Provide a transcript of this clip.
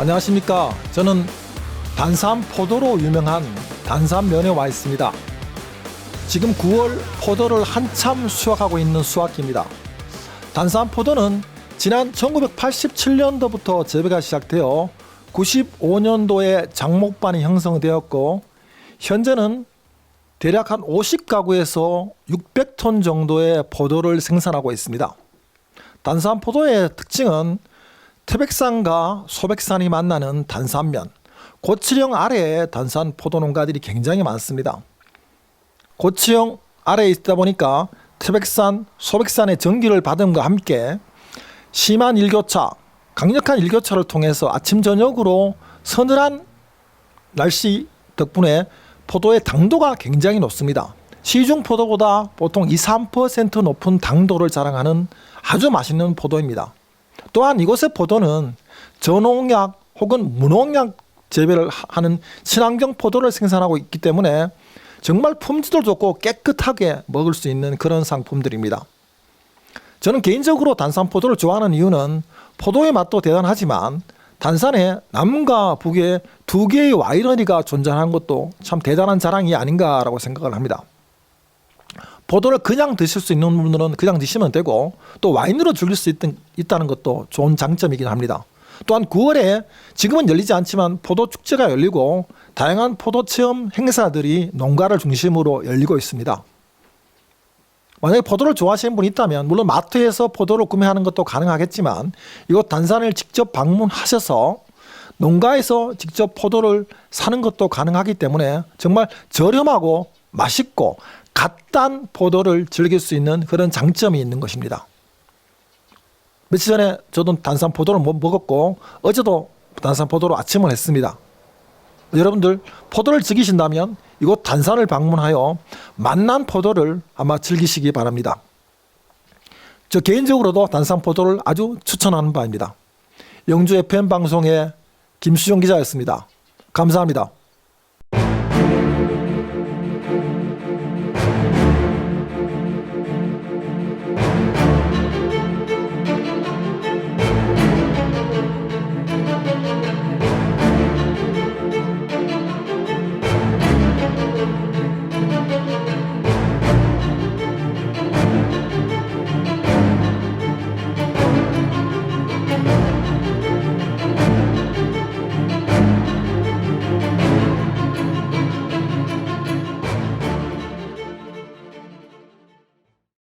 안녕하십니까. 저는 단산 포도로 유명한 단산면에 와 있습니다. 지금 9월 포도를 한참 수확하고 있는 수확기입니다. 단산 포도는 지난 1987년도부터 재배가 시작되어 95년도에 장목반이 형성되었고 현재는 대략 한 50가구에서 600톤 정도의 포도를 생산하고 있습니다. 단산 포도의 특징은 태백산과 소백산이 만나는 단산면, 고치령 아래에 단산 포도 농가들이 굉장히 많습니다. 고치령 아래에 있다 보니까 태백산, 소백산의 전기를 받음과 함께 심한 일교차, 강력한 일교차를 통해서 아침 저녁으로 서늘한 날씨 덕분에 포도의 당도가 굉장히 높습니다. 시중 포도보다 보통 2, 3% 높은 당도를 자랑하는 아주 맛있는 포도입니다. 또한 이곳의 포도는 저농약 혹은 무농약 재배를 하- 하는 친환경 포도를 생산하고 있기 때문에 정말 품질도 좋고 깨끗하게 먹을 수 있는 그런 상품들입니다. 저는 개인적으로 단산 포도를 좋아하는 이유는 포도의 맛도 대단하지만 단산에 남과 북에 두 개의 와이너리가 존재하는 것도 참 대단한 자랑이 아닌가라고 생각을 합니다. 포도를 그냥 드실 수 있는 분들은 그냥 드시면 되고 또 와인으로 즐길 수 있, 있다는 것도 좋은 장점이긴 합니다. 또한 9월에 지금은 열리지 않지만 포도 축제가 열리고 다양한 포도 체험 행사들이 농가를 중심으로 열리고 있습니다. 만약에 포도를 좋아하시는 분이 있다면 물론 마트에서 포도를 구매하는 것도 가능하겠지만 이곳 단산을 직접 방문하셔서 농가에서 직접 포도를 사는 것도 가능하기 때문에 정말 저렴하고 맛있고 갓단 포도를 즐길 수 있는 그런 장점이 있는 것입니다. 며칠 전에 저도 단산 포도를 못 먹었고 어제도 단산 포도로 아침을 했습니다. 여러분들 포도를 즐기신다면 이곳 단산을 방문하여 맛난 포도를 아마 즐기시기 바랍니다. 저 개인적으로도 단산 포도를 아주 추천하는 바입니다. 영주 FM 방송의 김수종 기자였습니다. 감사합니다.